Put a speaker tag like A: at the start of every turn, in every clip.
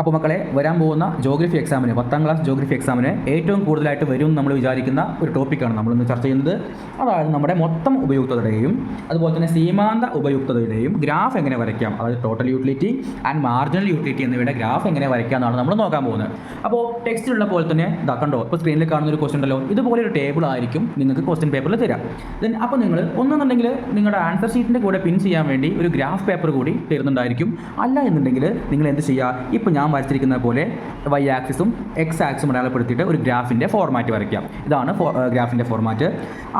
A: അപ്പോൾ മക്കളെ വരാൻ പോകുന്ന ജോഗ്രഫി എക്സാമിന് പത്താം ക്ലാസ് ജോഗ്രഫി എക്സാമിന് ഏറ്റവും കൂടുതലായിട്ട് വരും നമ്മൾ വിചാരിക്കുന്ന ഒരു ടോപ്പിക്കാണ് നമ്മളിന്ന് ചർച്ച ചെയ്യുന്നത്. അതായത് നമ്മുടെ മൊത്തം ഉപയുക്തതയുടെയും അതുപോലെ തന്നെ സീമാന്ത ഉപയുക്തതയുടെയും ഗ്രാഫ് എങ്ങനെ വരയ്ക്കാം? അതായത് total utility and marginal utility എന്നിവയുടെ ഗ്രാഫ് എങ്ങനെ വരയ്ക്കാം എന്നാണ് നമ്മൾ നോക്കാൻ പോകുന്നത്. അപ്പോൾ ടെക്സ്റ്റിലുള്ള പോലെ തന്നെ ഇതാ കണ്ടോ ഇപ്പോൾ സ്ക്രീനിൽ കാണുന്ന ഒരു ക്വസ്റ്റൻ ഉണ്ടല്ലോ. ഇതുപോലെ ഒരു ടേബിൾ ആയിരിക്കും നിങ്ങൾക്ക് ക്വസ്റ്റ്യൻ പേപ്പറിൽ തരാം. ദെൻ അപ്പോൾ നിങ്ങൾ ഒന്നെന്നുണ്ടെങ്കിൽ നിങ്ങളുടെ ആൻസർ ഷീറ്റിന്റെ കൂടെ പിൻ ചെയ്യാൻ വേണ്ടി ഒരു ഗ്രാഫ് പേപ്പർ കൂടി തരുന്നുണ്ടായിരിക്കും. അല്ല എന്നുണ്ടെങ്കിൽ നിങ്ങൾ എന്ത് ചെയ്യുക ഇപ്പോൾ ഞാൻ വരച്ചിരിക്കുന്ന പോലെ വൈ ആക്സിസും എക്സ് ആക്സും അടയാളപ്പെടുത്തിയിട്ട് ഒരു ഗ്രാഫിന്റെ ഫോർമാറ്റ് വരയ്ക്കാം. ഇതാണ് ഗ്രാഫിന്റെ ഫോർമാറ്റ്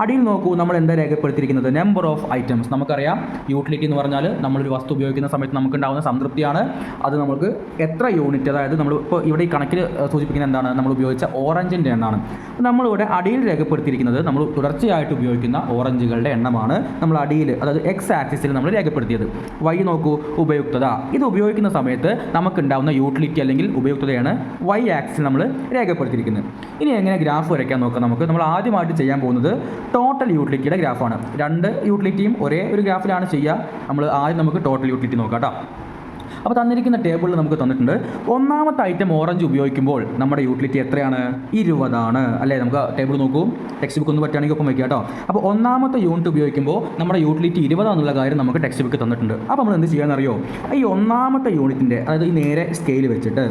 A: അടിയിൽ നോക്കൂ നമ്മൾ എന്താ രേഖപ്പെടുത്തിയിരിക്കുന്നത്? നമ്പർ ഓഫ് ഐറ്റംസ് നമുക്കറിയാം യൂട്ടിലിറ്റി എന്ന് പറഞ്ഞാൽ നമ്മളൊരു വസ്തു ഉപയോഗിക്കുന്ന സമയത്ത് നമുക്കുണ്ടാകുന്ന സംതൃപ്തിയാണ്. അത് നമുക്ക് എത്ര യൂണിറ്റ് അതായത് നമ്മൾ ഇപ്പോൾ ഇവിടെ ഈ കണക്കിൽ സൂചിപ്പിക്കുന്ന എന്താണ്? നമ്മൾ ഉപയോഗിച്ച ഓറഞ്ചിന്റെ എണ്ണമാണ് നമ്മളിവിടെ അടിയിൽ രേഖപ്പെടുത്തിയിരിക്കുന്നത് നമ്മൾ തുടർച്ചയായിട്ട് ഉപയോഗിക്കുന്ന ഓറഞ്ചുകളുടെ എണ്ണമാണ് നമ്മൾ അടിയിൽ അതായത് എക്സ് ആക്സിസിൽ നമ്മൾ രേഖപ്പെടുത്തിയത്. വൈ നോക്കൂ ഉപയുക്തത. ഇത് ഉപയോഗിക്കുന്ന സമയത്ത് നമുക്കുണ്ടാകുന്ന യൂട്ടിലിറ്റി അല്ലെങ്കിൽ ഉപയുക്തതയാണ് വൈ ആക്സിൽ നമ്മൾ രേഖപ്പെടുത്തിയിരിക്കുന്നത്. ഇനി എങ്ങനെ ഗ്രാഫ് വരയ്ക്കാൻ നോക്കാം നമുക്ക്. നമ്മൾ ആദ്യമായിട്ട് ചെയ്യാൻ പോകുന്നത് ടോട്ടൽ യൂട്ടിലിറ്റിയുടെ ഗ്രാഫാണ്. രണ്ട് യൂട്ടിലിറ്റിയും ഒരേ ഒരു ഗ്രാഫിലാണ് ചെയ്യുക. നമ്മൾ ആദ്യം നമുക്ക് ടോട്ടൽ യൂട്ടിലിറ്റി നോക്കാം കേട്ടോ. അപ്പോൾ തന്നിരിക്കുന്ന ടേബിളിൽ നമുക്ക് തന്നിട്ടുണ്ട് ഒന്നാമത്തെ ഐറ്റം ഓറഞ്ച് ഉപയോഗിക്കുമ്പോൾ നമ്മുടെ യൂട്ടിലിറ്റി എത്രയാണ്? ഇരുപതാണ്. അല്ലേ? നമുക്ക് ടേബിൾ നോക്കൂ. ടെക്സ്റ്റ് ബുക്ക് ഒന്ന് പറ്റുകയാണെങ്കിൽ ഒപ്പം വയ്ക്കുക കേട്ടോ. അപ്പോൾ ഒന്നാമത്തെ യൂണിറ്റ് ഉപയോഗിക്കുമ്പോൾ നമ്മുടെ യൂട്ടിലിറ്റി ഇരുപതാണെന്നുള്ള കാര്യം നമുക്ക് ടെക്സ്റ്റ് ബുക്ക് തന്നിട്ടുണ്ട്. അപ്പോൾ നമ്മൾ എന്ത് ചെയ്യാമെന്നറിയോ ഈ ഒന്നാമത്തെ യൂണിറ്റിന്റെ അതായത് ഈ നേരെ സ്കെയിൽ വെച്ചിട്ട്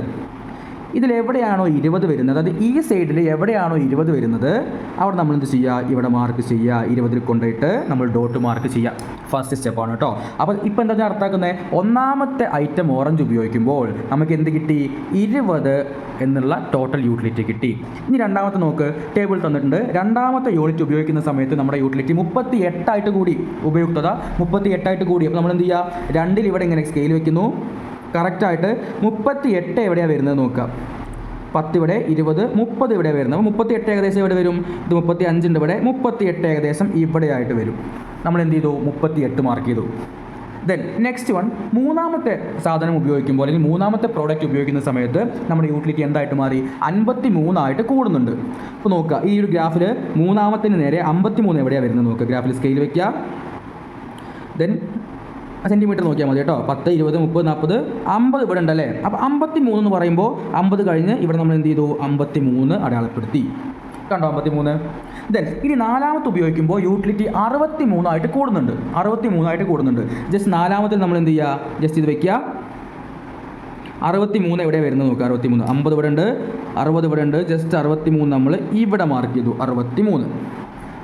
A: ഇതിലെവിടെയാണോ ഇരുപത് വരുന്നത്? അതായത് ഈ സൈഡിൽ എവിടെയാണോ ഇരുപത് വരുന്നത്? അവിടെ നമ്മൾ എന്ത് ചെയ്യുക? ഇവിടെ മാർക്ക് ചെയ്യുക. ഇരുപതിൽ കൊണ്ടുപോയിട്ട് നമ്മൾ ഡോട്ട് മാർക്ക് ചെയ്യുക. ഫസ്റ്റ് സ്റ്റെപ്പാണ് കേട്ടോ അപ്പോൾ ഇപ്പോൾ എന്താ ഞാൻ അർത്ഥമാക്കുന്നത്? ഒന്നാമത്തെ ഐറ്റം ഓറഞ്ച് ഉപയോഗിക്കുമ്പോൾ നമുക്ക് എന്ത് കിട്ടി? ഇരുപത് എന്നുള്ള ടോട്ടൽ യൂട്ടിലിറ്റി കിട്ടി. ഇനി രണ്ടാമത്തെ നോക്ക്. ടേബിൾ തന്നിട്ടുണ്ട്. രണ്ടാമത്തെ യൂണിറ്റ് ഉപയോഗിക്കുന്ന സമയത്ത് നമ്മുടെ യൂട്ടിലിറ്റി മുപ്പത്തി എട്ടായിട്ട് കൂടി ഉപയുക്തത മുപ്പത്തി എട്ടായിട്ട് കൂടി. അപ്പോൾ നമ്മൾ എന്ത് ചെയ്യുക? രണ്ടിൽ ഇവിടെ ഇങ്ങനെ സ്കെയിൽ വെക്കുന്നു. കറക്റ്റായിട്ട് മുപ്പത്തി എട്ട് എവിടെയാണ് വരുന്നത് നോക്കുക. പത്ത് ഇവിടെ ഇരുപത് മുപ്പത് ഇവിടെ വരുന്നത്. മുപ്പത്തി എട്ട് ഏകദേശം ഇവിടെ വരും? ഇത് മുപ്പത്തി അഞ്ചിന്റെ ഇവിടെ മുപ്പത്തി എട്ട് ഏകദേശം ഇവിടെയായിട്ട് വരും. നമ്മൾ എന്ത് ചെയ്തു? മുപ്പത്തി എട്ട് മാർക്ക് ചെയ്തു. ദെൻ നെക്സ്റ്റ് വൺ മൂന്നാമത്തെ സാധനം ഉപയോഗിക്കുമ്പോൾ അല്ലെങ്കിൽ മൂന്നാമത്തെ പ്രോഡക്റ്റ് ഉപയോഗിക്കുന്ന സമയത്ത് നമ്മുടെ യൂട്ടിലിറ്റി എന്തായിട്ട് മാറി? അൻപത്തി മൂന്നായിട്ട് കൂടുന്നുണ്ട്. അപ്പോൾ നോക്കുക ഈ ഒരു ഗ്രാഫിൽ മൂന്നാമത്തിന് നേരെ അമ്പത്തി മൂന്ന് എവിടെയാണ് വരുന്നത് നോക്കുക ഗ്രാഫിൽ സ്കെയിൽ വയ്ക്കുക. ദെൻ സെന്റിമീറ്റർ നോക്കിയാൽ മതി കേട്ടോ. പത്ത് ഇരുപത് മുപ്പത് നാൽപ്പത് അമ്പത് ഇവിടെ ഉണ്ടല്ലേ അപ്പോൾ അമ്പത്തി മൂന്ന് എന്ന് പറയുമ്പോൾ അമ്പത് കഴിഞ്ഞ് ഇവിടെ നമ്മൾ എന്ത് ചെയ്തു? അമ്പത്തി മൂന്ന് അടയാളപ്പെടുത്തി. കണ്ടോ അമ്പത്തി മൂന്ന് ദെൻ ഇനി നാലാമത്തെ ഉപയോഗിക്കുമ്പോൾ യൂട്ടിലിറ്റി അറുപത്തി മൂന്നായിട്ട് കൂടുന്നുണ്ട്. അറുപത്തി മൂന്നായിട്ട് കൂടുന്നുണ്ട്. ജസ്റ്റ് നാലാമത്തിൽ നമ്മൾ എന്ത് ചെയ്യുക ജസ്റ്റ് ഇത് വെക്കുക അറുപത്തി മൂന്ന് എവിടെ വരുന്നത് നോക്കുക അറുപത്തി മൂന്ന് അമ്പത് ഇവിടെ ഉണ്ട്. അറുപത് ഇവിടെ ഉണ്ട്. ജസ്റ്റ് അറുപത്തി മൂന്ന് നമ്മൾ ഇവിടെ മാർക്ക് ചെയ്തു. അറുപത്തി മൂന്ന്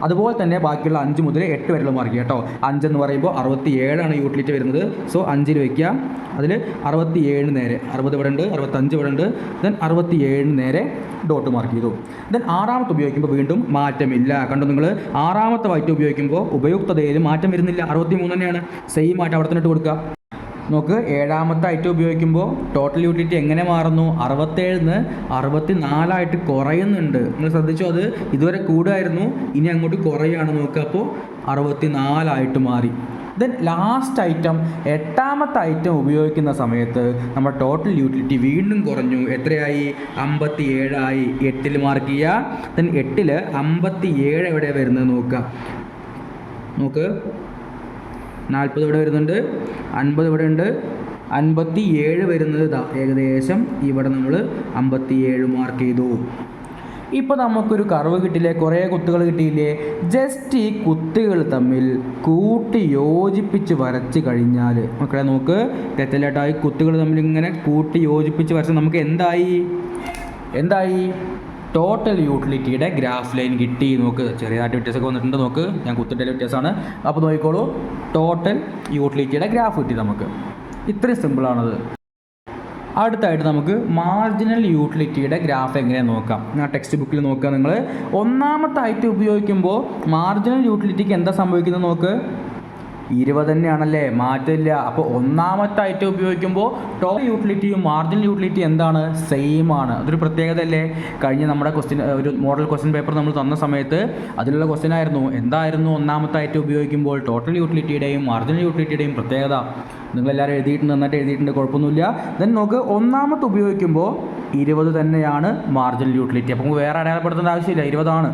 A: അതുപോലെ തന്നെ ബാക്കിയുള്ള അഞ്ച് മുതൽ എട്ട് വരെയുള്ള മാർക്ക് കേട്ടോ. അഞ്ചെന്ന് പറയുമ്പോൾ അറുപത്തി ഏഴാണ് യൂട്ടിലിറ്റി വരുന്നത്. സോ അഞ്ചിൽ വയ്ക്കുക അതിൽ അറുപത്തി ഏഴിന് നേരെ അറുപത് ഇവിടെ ഉണ്ട് അറുപത്തഞ്ച് ഇവിടെ ഉണ്ട്. ദെൻ അറുപത്തി ഏഴിന് നേരെ ഡോട്ട് മാർക്ക് ചെയ്തു. ദെൻ ആറാമത്തെ ഉപയോഗിക്കുമ്പോൾ വീണ്ടും മാറ്റമില്ല. കണ്ടു നിങ്ങൾ ആറാമത്തെ വൈറ്റ് ഉപയോഗിക്കുമ്പോൾ ഉപയുക്തതയിൽ മാറ്റം വരുന്നില്ല. അറുപത്തി മൂന്ന് തന്നെയാണ്. സെയിം ആയിട്ട് അവിടെ തന്നെ ഇട്ട് കൊടുക്കുക. നോക്ക് ഏഴാമത്തെ ഐറ്റം ഉപയോഗിക്കുമ്പോൾ ടോട്ടൽ യൂട്ടിലിറ്റി എങ്ങനെ മാറുന്നു? അറുപത്തേഴിന്ന് അറുപത്തി നാലായിട്ട് കുറയുന്നുണ്ട്. നിങ്ങൾ ശ്രദ്ധിച്ചു അത്? ഇതുവരെ കൂടുമായിരുന്നു ഇനി അങ്ങോട്ട് കുറയുകയാണ് നോക്കുക അപ്പോൾ അറുപത്തി നാലായിട്ട് മാറി. ദെൻ ലാസ്റ്റ് ഐറ്റം എട്ടാമത്തെ ഐറ്റം ഉപയോഗിക്കുന്ന സമയത്ത് നമ്മുടെ ടോട്ടൽ യൂട്ടിലിറ്റി വീണ്ടും കുറഞ്ഞു. എത്രയായി? അമ്പത്തി ഏഴായി എട്ടിൽ മാർക്ക് ചെയ്യുക. ദെൻ എട്ടിൽ അമ്പത്തി ഏഴ് എവിടെ വരുന്നത് നോക്കുക. നോക്ക്. നാൽപ്പത് ഇവിടെ വരുന്നുണ്ട് അൻപത് ഇവിടെ ഉണ്ട്. അൻപത്തി ഏഴ് വരുന്നത് ഇതാ ഏകദേശം ഇവിടെ നമ്മൾ അമ്പത്തി ഏഴ് മാർക്ക് ചെയ്തു. ഇപ്പോൾ നമുക്കൊരു കർവ് കിട്ടില്ലേ കുറേ കുത്തുകൾ കിട്ടിയില്ലേ? ജസ്റ്റ് ഈ കുത്തുകൾ തമ്മിൽ കൂട്ടി യോജിപ്പിച്ച് വരച്ച് കഴിഞ്ഞാൽ മക്കളെ നോക്ക് തെറ്റലായിട്ടായി കുത്തുകൾ തമ്മിൽ ഇങ്ങനെ കൂട്ടി യോജിപ്പിച്ച് വരച്ച് നമുക്ക് എന്തായി? എന്തായി? ടോട്ടൽ യൂട്ടിലിറ്റിയുടെ ഗ്രാഫ് ലൈൻ കിട്ടി. നോക്ക് ചെറിയതായിട്ട് വ്യത്യാസമൊക്കെ വന്നിട്ടുണ്ട്. നോക്ക് ഞാൻ കുത്തിന്റെ വ്യത്യാസമാണ്. അപ്പോൾ നോക്കിക്കോളൂ. ടോട്ടൽ യൂട്ടിലിറ്റിയുടെ ഗ്രാഫ് കിട്ടി നമുക്ക്. ഇത്രയും സിമ്പിളാണത് അടുത്തായിട്ട് നമുക്ക് മാർജിനൽ യൂട്ടിലിറ്റിയുടെ ഗ്രാഫ് എങ്ങനെ നോക്കാം. ഞാൻ ടെക്സ്റ്റ് ബുക്കിൽ നോക്കുക നിങ്ങൾ ഒന്നാമത്തെ ഉപയോഗിക്കുമ്പോൾ മാർജിനൽ യൂട്ടിലിറ്റിക്ക് എന്താ സംഭവിക്കുന്നത് നോക്ക്. ഇരുപത് തന്നെയാണല്ലേ മാറ്റമില്ല. അപ്പോൾ ഒന്നാമത്തെ ഐറ്റം ഉപയോഗിക്കുമ്പോൾ ടോട്ടൽ യൂട്ടിലിറ്റിയും മാർജിനൽ യൂട്ടിലിറ്റി എന്താണ്? സെയിം ആണ്. അതൊരു പ്രത്യേകത അല്ലേ കഴിഞ്ഞ നമ്മുടെ ക്വസ്റ്റ്യൻ ഒരു മോഡൽ ക്വസ്റ്റ്യൻ പേപ്പർ നമ്മൾ തന്ന സമയത്ത് അതിലുള്ള ക്വസ്റ്റ്യൻ ആയിരുന്നു. എന്തായിരുന്നു ഒന്നാമത്തെ ഐറ്റം ഉപയോഗിക്കുമ്പോൾ ടോട്ടൽ യൂട്ടിലിറ്റിയുടെയും മാർജിനൽ യൂട്ടിലിറ്റിയുടെയും പ്രത്യേകത? നിങ്ങളെല്ലാവരും എഴുതിയിട്ടുണ്ട് നന്നായിട്ട് എഴുതിയിട്ടുണ്ട് കുഴപ്പമൊന്നുമില്ല. ദെൻ നോക്ക് ഒന്നാമത്തെ ഉപയോഗിക്കുമ്പോൾ ഇരുപത് തന്നെയാണ് മാർജിനൽ യൂട്ടിലിറ്റി അപ്പോൾ നമുക്ക് വേറെ അടയാളപ്പെടുത്തേണ്ട ആവശ്യമില്ല. ഇരുപതാണ്.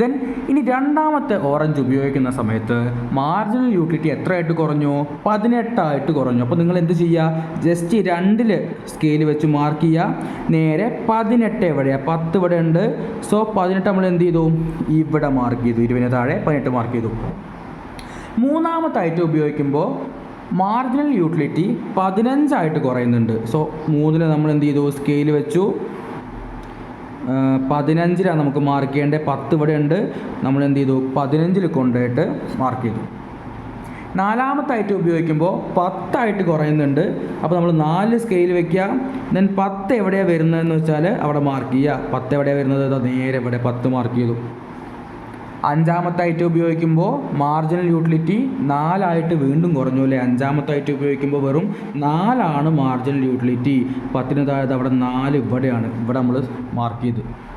A: ദെൻ ഇനി രണ്ടാമത്തെ ഓറഞ്ച് ഉപയോഗിക്കുന്ന സമയത്ത് മാർജിനൽ യൂട്ടിലിറ്റി യൂട്ടിലിറ്റി എത്രയായിട്ട് കുറഞ്ഞു? പതിനെട്ടായിട്ട് കുറഞ്ഞു. അപ്പോൾ നിങ്ങൾ എന്ത് ചെയ്യുക? ജസ്റ്റ് രണ്ടിൽ സ്കെയിൽ വെച്ച് മാർക്ക് ചെയ്യുക. നേരെ പതിനെട്ട് എവിടെയാണ് പത്ത് ഇവിടെ ഉണ്ട്. സോ പതിനെട്ട് നമ്മൾ എന്ത് ചെയ്തു? ഇവിടെ മാർക്ക് ചെയ്തു. ഇരുപതിന് താഴെ പതിനെട്ട് മാർക്ക് ചെയ്തു. മൂന്നാമത്തായിട്ട് ഉപയോഗിക്കുമ്പോൾ മാർജിനൽ യൂട്ടിലിറ്റി പതിനഞ്ചായിട്ട് കുറയുന്നുണ്ട്. സോ മൂന്നിൽ നമ്മൾ എന്ത് ചെയ്തു? സ്കെയിൽ വെച്ചു. പതിനഞ്ചിലാണ് നമുക്ക് മാർക്ക് ചെയ്യേണ്ടത്. പത്ത് ഇവിടെ ഉണ്ട്. നമ്മൾ എന്ത് ചെയ്തു? പതിനഞ്ചിൽ കൊണ്ടുപോയിട്ട് മാർക്ക് ചെയ്തു. നാലാമത്തായിട്ട് ഉപയോഗിക്കുമ്പോൾ പത്തായിട്ട് കുറയുന്നുണ്ട്. അപ്പോൾ നമ്മൾ നാല് സ്കെയിൽ വെക്കുക ദെൻ പത്ത് എവിടെയാണ് വരുന്നതെന്ന് വെച്ചാൽ അവിടെ മാർക്ക് ചെയ്യുക പത്ത് എവിടെയാണ് വരുന്നത്? നേരെ ഇവിടെ പത്ത് മാർക്ക് ചെയ്തു. അഞ്ചാമത്തായിട്ട് ഉപയോഗിക്കുമ്പോൾ മാർജിനൽ യൂട്ടിലിറ്റി നാലായിട്ട് വീണ്ടും കുറഞ്ഞു അല്ലേ? അഞ്ചാമത്തായിട്ട് ഉപയോഗിക്കുമ്പോൾ വെറും നാലാണ് മാർജിനൽ യൂട്ടിലിറ്റി പത്തിന് താഴെ അവിടെ നാല് ഇവിടെയാണ്. ഇവിടെ നമ്മൾ മാർക്ക് ചെയ്ത്.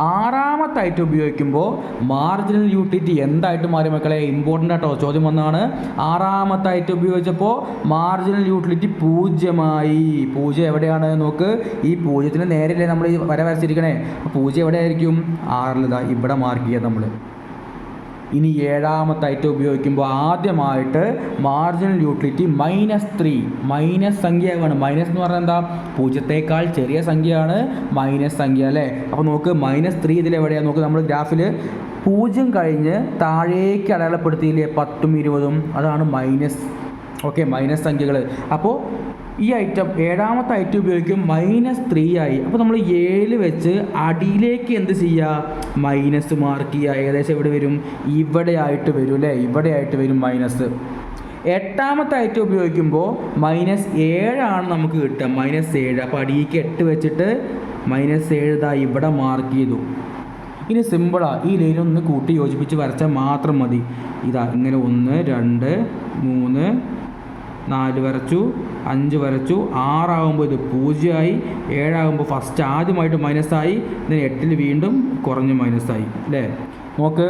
A: ആറാമത്തായിട്ട് ഉപയോഗിക്കുമ്പോൾ മാർജിനൽ യൂട്ടിലിറ്റി എന്തായിട്ട് മാറി മക്കളെ? ഇമ്പോർട്ടന്റ് ആട്ടോ. ചോദ്യം വന്നതാണ് ആറാമത്തായിട്ട് ഉപയോഗിച്ചപ്പോൾ മാർജിനൽ യൂട്ടിലിറ്റി പൂജ്യമായി. പൂജ എവിടെയാണ്? നോക്ക്. ഈ പൂജ്യത്തിന് നേരെയല്ലേ നമ്മൾ ഈ വര വരച്ചിരിക്കണേ. പൂജ എവിടെയായിരിക്കും? ആറിലിതാ ഇവിടെ മാർക്ക് ചെയ്യാം നമ്മൾ ഇനി ഏഴാമത്തെ ഐറ്റം ഉപയോഗിക്കുമ്പോൾ ആദ്യമായിട്ട് marginal utility minus three minus സംഖ്യയാണ്. മൈനസ് എന്ന് പറഞ്ഞാൽ എന്താ? പൂജ്യത്തേക്കാൾ ചെറിയ സംഖ്യയാണ്. മൈനസ് സംഖ്യ അല്ലേ? അപ്പോൾ നമുക്ക് മൈനസ് ത്രീ ഇതിൽ എവിടെയാണ് നോക്ക് നമ്മൾ ഗ്രാഫിൽ പൂജ്യം കഴിഞ്ഞ് താഴേക്ക് അടയാളപ്പെടുത്തിയില്ലേ? പത്തും ഇരുപതും. അതാണ് മൈനസ് ഓക്കെ മൈനസ് സംഖ്യകൾ അപ്പോൾ ഈ ഐറ്റം ഏഴാമത്തെ ഐറ്റം ഉപയോഗിക്കും മൈനസ് ത്രീ ആയി. അപ്പോൾ നമ്മൾ ഏഴ് വെച്ച് അടിയിലേക്ക് എന്ത് ചെയ്യുക മൈനസ് മാർക്ക് ചെയ്യുക ഏകദേശം എവിടെ വരും? ഇവിടെ ആയിട്ട് വരും അല്ലേ? ഇവിടെ ആയിട്ട് വരും മൈനസ് എട്ടാമത്തെ ഐറ്റം ഉപയോഗിക്കുമ്പോൾ മൈനസ് ഏഴാണ് നമുക്ക് കിട്ടുക. മൈനസ് ഏഴ്. അപ്പോൾ അടിയിലേക്ക് എട്ട് വെച്ചിട്ട് മൈനസ് ഏഴ് ഇതാ ഇവിടെ മാർക്ക് ചെയ്തു. ഇനി സിമ്പിളാണ് ഈ ലൈൻ ഒന്ന് കൂട്ടി യോജിപ്പിച്ച് വരച്ചാൽ മാത്രം മതി. ഇതാ ഇങ്ങനെ ഒന്ന് രണ്ട് മൂന്ന് നാല് വരച്ചു അഞ്ച് വരച്ചു ആറാകുമ്പോൾ ഇത് പൂജ്യമായി ഏഴാകുമ്പോൾ ഫസ്റ്റ് ആദ്യമായിട്ട് മൈനസായി ഇതിന് എട്ടിൽ വീണ്ടും കുറഞ്ഞ് മൈനസായി അല്ലേ? നോക്ക്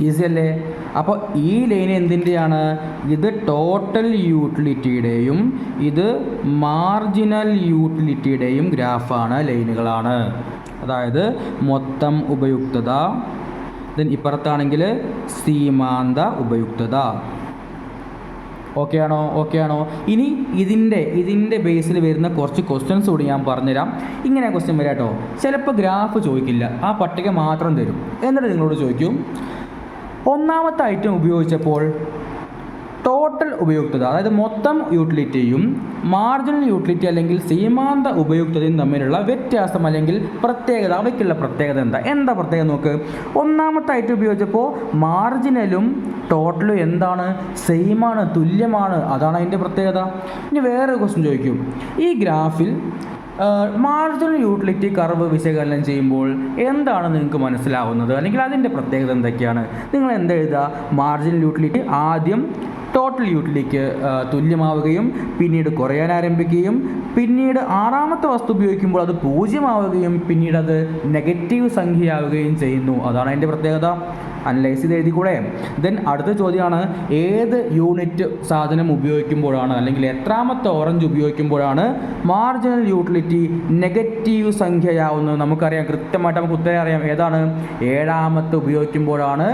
A: ഈസി അല്ലേ? അപ്പോൾ ഈ ലൈൻ എന്തിന്റെയാണ് ഇത് ടോട്ടൽ യൂട്ടിലിറ്റിയുടെയും ഇത് മാർജിനൽ യൂട്ടിലിറ്റിയുടെയും ഗ്രാഫാണ് ലൈനുകളാണ് അതായത് മൊത്തം ഉപയുക്തത ദെൻ ഇപ്പുറത്താണെങ്കിൽ സീമാന്ത ഉപയുക്തത. ഓക്കെ ആണോ? ഓക്കെ ആണോ? ഇനി ഇതിന്റെ ഇതിന്റെ ബേസിൽ വരുന്ന കുറച്ച് ക്വസ്റ്റ്യൻസ് കൂടി ഞാൻ പറഞ്ഞുതരാം. ഇങ്ങനെ ക്വസ്റ്റ്യൻ വരാം കേട്ടോ ചിലപ്പോൾ ഗ്രാഫ് ചോദിക്കില്ല. ആ പട്ടിക മാത്രം തരും. എന്നിട്ട് നിങ്ങളോട് ചോദിക്കും ഒന്നാമത്തെ ഐറ്റം ഉപയോഗിച്ചപ്പോൾ ടോട്ടൽ ഉപയോക്തത അതായത് മൊത്തം യൂട്ടിലിറ്റിയും മാർജിനൽ യൂട്ടിലിറ്റി അല്ലെങ്കിൽ സീമാന്ത ഉപയുക്തതയും തമ്മിലുള്ള വ്യത്യാസം അല്ലെങ്കിൽ പ്രത്യേകത അവയ്ക്കുള്ള പ്രത്യേകത എന്താ? എന്താ പ്രത്യേകത നോക്ക്? ഒന്നാമത്തെ ഐറ്റം ഉപയോഗിച്ചപ്പോൾ മാർജിനലും ടോട്ടലും എന്താണ്? സെയിമാണ് തുല്യമാണ് അതാണ് അതിന്റെ പ്രത്യേകത. ഇനി വേറൊരു ക്വസ്റ്റ്യൻ ചോദിക്കും. ഈ ഗ്രാഫിൽ മാർജിനൽ യൂട്ടിലിറ്റി കർവ് വിശകലനം ചെയ്യുമ്പോൾ എന്താണ് നിങ്ങൾക്ക് മനസ്സിലാവുന്നത്? അല്ലെങ്കിൽ അതിന്റെ പ്രത്യേകത എന്തൊക്കെയാണ്? നിങ്ങൾ എന്താ എഴുതുക മാർജിനൽ യൂട്ടിലിറ്റി ആദ്യം ടോട്ടൽ യൂട്ടിലിറ്റിക്ക് തുല്യമാവുകയും പിന്നീട് കുറയാൻ ആരംഭിക്കുകയും പിന്നീട് ആറാമത്തെ വസ്തു ഉപയോഗിക്കുമ്പോൾ അത് പൂജ്യമാവുകയും പിന്നീട് അത് നെഗറ്റീവ് സംഖ്യയാവുകയും ചെയ്യുന്നു. അതാണ് അതിന്റെ പ്രത്യേകത. അനലൈസ് ചെയ്ത് എഴുതിക്കൂടെ ദെൻ അടുത്ത ചോദ്യമാണ് ഏത് യൂണിറ്റ് സാധനം ഉപയോഗിക്കുമ്പോഴാണ് അല്ലെങ്കിൽ എത്രാമത്തെ ഓറഞ്ച് ഉപയോഗിക്കുമ്പോഴാണ് മാർജിനൽ യൂട്ടിലിറ്റി നെഗറ്റീവ് സംഖ്യയാവുന്നത്? നമുക്കറിയാം കൃത്യമായിട്ട് നമുക്ക് ഉത്തരം അറിയാം. ഏതാണ്? ഏഴാമത്തെ ഉപയോഗിക്കുമ്പോഴാണ്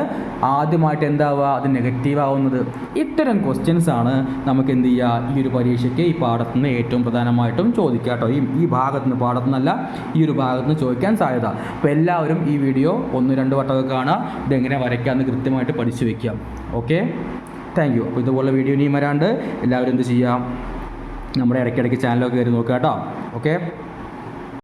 A: ആദ്യമായിട്ട് എന്താവുക? അത് നെഗറ്റീവ് ആവുന്നത്. ഇത്തരം ക്വസ്റ്റ്യൻസ് ആണ് നമുക്ക് എന്ത് ചെയ്യുക ഈ ഒരു പരീക്ഷയ്ക്ക് ഈ പാഠത്തു നിന്ന് ഏറ്റവും പ്രധാനമായിട്ടും ചോദിക്കുക കേട്ടോ ഈ ഈ ഭാഗത്തു നിന്ന് പാഠത്തു നിന്നല്ല ഈ ഒരു ഭാഗത്ത് നിന്ന് ചോദിക്കാൻ സാധ്യത. അപ്പോൾ എല്ലാവരും ഈ വീഡിയോ ഒന്ന് രണ്ട് വട്ടമൊക്കെ കാണുക. ഇതെങ്ങനെ വരയ്ക്കാമെന്ന് കൃത്യമായിട്ട് പഠിച്ചു വെക്കാം. ഓക്കെ താങ്ക് യു അപ്പോൾ ഇതുപോലെ വീഡിയോ ഇനിയും വരാണ്ട്. എല്ലാവരും എന്ത് ചെയ്യാം? നമ്മുടെ ഇടയ്ക്കിടയ്ക്ക് ചാനലൊക്കെ കയറി നോക്കുക കേട്ടോ ഓക്കെ